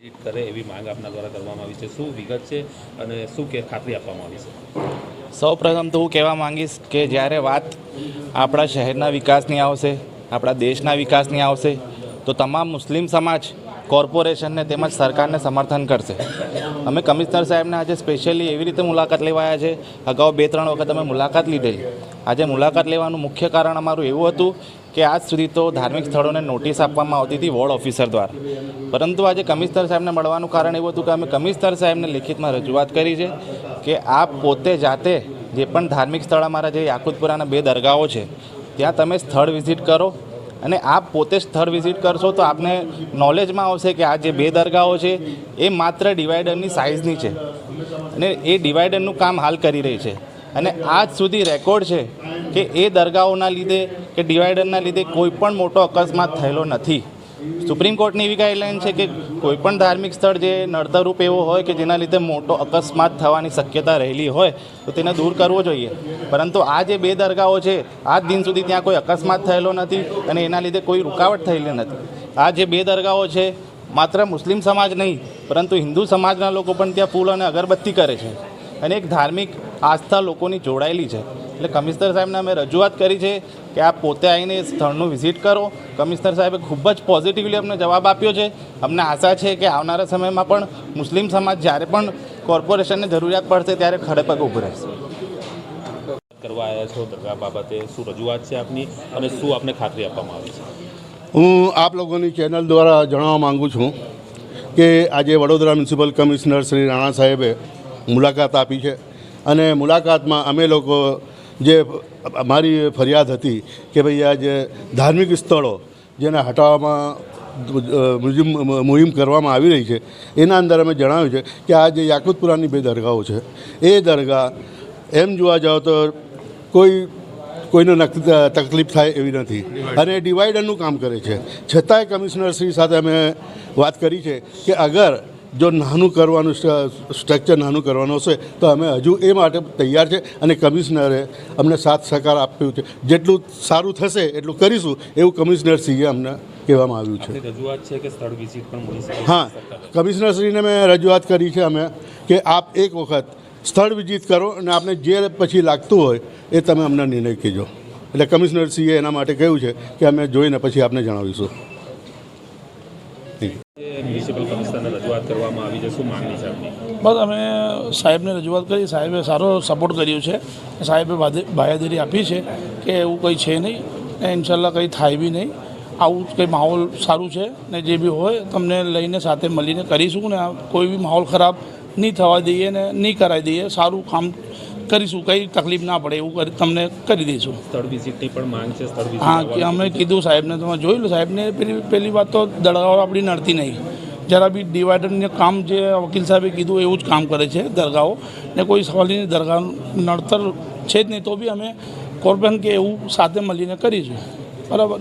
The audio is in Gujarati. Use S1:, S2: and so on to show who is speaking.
S1: કરે એવી માંગ આપના દ્વારા કરવામાં આવી છે. શું વિગત છે અને શું કે ખાતરી આપવામાં આવી છે?
S2: સૌ પ્રથમ તો હું કહેવા માંગીશ કે જ્યારે વાત આપણા શહેરના વિકાસની આવશે, આપણા દેશના વિકાસની આવશે, તો તમામ મુસ્લિમ સમાજ કોર્પોરેશનને તેમજ સરકારને સમર્થન કરશે. અમે કમિશનર સાહેબને આજે સ્પેશિયલી એવી રીતે મુલાકાત લેવા આવ્યા છે. અગાઉ બે ત્રણ વખત અમે મુલાકાત લીધેલી. આજે મુલાકાત લેવાનું મુખ્ય કારણ અમારું એવું હતું કે આજ સુધી તો ધાર્મિક સ્થળોને નોટિસ આપવામાં આવતી હતી વોર્ડ ઓફિસર દ્વારા. પરંતુ આજે કમિશનર સાહેબને મળવાનું કારણ એવું હતું કે અમે કમિશનર સાહેબને લિખિતમાં રજૂઆત કરી છે કે આપ પોતે જાતે જે પણ ધાર્મિક સ્થળ અમારા જે યાકુતપુરાના બે દરગાહો છે, ત્યાં તમે સ્થળ વિઝિટ કરો અને આપ પોતે સ્થળ વિઝિટ કરશો તો આપને નોલેજમાં આવશે કે આ જે બે દરગાહો છે, એ માત્ર ડિવાઈડરની સાઇઝની છે. અને એ ડિવાઈડરનું કામ હાલ કરી રહી છે. અને આજ સુધી રેકોર્ડ છે કે એ દરગાહોના લીધે કે ડિવાઈડરના લીધે કોઈ પણ મોટો અકસ્માત થયેલો નથી. સુપ્રીમ કોર્ટની એવી ગાઈડલાઈન છે કે કોઈ પણ ધાર્મિક સ્થળ જે નડતરરૂપ એવો હોય કે જેના લીધે મોટો અકસ્માત થવાની શક્યતા રહેલી હોય, તો તેને દૂર કરવો જોઈએ. પરંતુ આ જે બે દરગાહો છે, આજ દિન સુધી ત્યાં કોઈ અકસ્માત થયેલો નથી અને એના લીધે કોઈ રૂકાવટ થયેલી નથી. આ જે બે દરગાહો છે, માત્ર મુસ્લિમ સમાજ નહીં, પરંતુ હિન્દુ સમાજના લોકો પણ ત્યાં ફૂલ અને અગરબત્તી કરે છે અને એક ધાર્મિક આસ્થા લોકોની જોડાયેલી છે. એટલે કમિશનર સાહેબને અમે રજૂઆત કરી છે કે આપ પોતે આવીને એ સ્થળનું વિઝિટ કરો. કમિશનર સાહેબે ખૂબ જ પોઝિટિવલી અમને જવાબ આપ્યો છે. અમને આશા છે કે આવનારા સમયમાં પણ મુસ્લિમ સમાજ જ્યારે પણ કોર્પોરેશનને જરૂરિયાત પડશે ત્યારે ખડેપગ ઊભું રહેશે.
S1: કરવા આવ્યા છો દરગાહ બાબતે શું રજૂઆત છે આપની અને શું આપને ખાતરી આપવામાં આવી છે?
S3: હું આપ લોકોની ચેનલ દ્વારા જણાવવા માગું છું કે આજે વડોદરા મ્યુનિસિપલ કમિશનર શ્રી રાણા સાહેબે મુલાકાત આપી છે. અને મુલાકાતમાં અમે લોકો જે અમારી ફરિયાદ હતી કે ભાઈ આ જે ધાર્મિક સ્થળો જેને હટાવવામાં મુહિમ મુહિમ કરવામાં આવી રહી છે, એના અંદર અમે જણાવ્યું છે કે આ જે યાકુતપુરાની બે દરગાહો છે, એ દરગાહ એમ જોવા જાઓ તો કોઈ, કોઈને તકલીફ થાય એવી નથી. અને ડિવાઈડરનું કામ કરે છે. છતાંય કમિશનરશ્રી સાથે અમે વાત કરી છે કે અગર જો નાનું કરવાનું સ્ટ્રક્ચર નાનું કરવાનું હશે તો અમે હજુ એ માટે તૈયાર છે અને કમિશનરે અમને સાથ સહકાર આપ્યું છે. જેટલું સારું થશે એટલું કરીશું એવું કમિશનર શ્રીએ અમને કહેવામાં આવ્યું છે.
S1: રજૂઆત છે કે સ્થળ વિઝિટ પણ મળી
S3: હા કમિશનરશ્રીને મેં રજૂઆત કરી છે અમે કે આપ એક વખત સ્થળ વિઝિટ કરો અને આપને જે પછી લાગતું હોય એ તમે અમને નિર્ણય કહેજો એટલે કમિશનરશ્રીએ એના માટે કહ્યું છે કે અમે જોઈને પછી આપને જણાવીશું.
S1: મ્યુનિસિપલ કમિશનરને રજૂઆત કરવામાં આવી છે શું માંગણી છે આપની?
S4: બસ અમે સાહેબને રજૂઆત કરી સાહેબે સારો સપોર્ટ કર્યો છે. સાહેબે બાંહેધરી આપી છે કે એવું કંઈ છે નહીં ને ઇન્શાલ્લાહ કંઈ થાય બી નહીં. આવું જ કંઈ માહોલ સારું છે ને જે બી હોય તમને લઈને સાથે મળીને કરીશું ને આ કોઈ બી માહોલ ખરાબ નહીં થવા દઈએ ને નહીં કરાવી દઈએ. સારું કામ કરીશું કંઈ તકલીફ ના પડે એવું કરી તમને કરી દઈશું.
S1: સ્થળ વિઝિટની પણ માંગ છે સ્થળ વિઝિટ
S4: હા કે અમે કીધું સાહેબને તમે લો સાહેબને પેલી પહેલી વાત તો દરગાહો આપણી નડતી નહીં. જરા બી ડિવાઈડરને કામ જે વકીલ સાહેબે કીધું એવું જ કામ કરે છે દરગાહો. ને કોઈ સવાલની દરગાહ નડતર છે જ નહીં તો બી અમે કોર્પોરેશન કે એવું સાથે મળીને કરીશું. બરાબર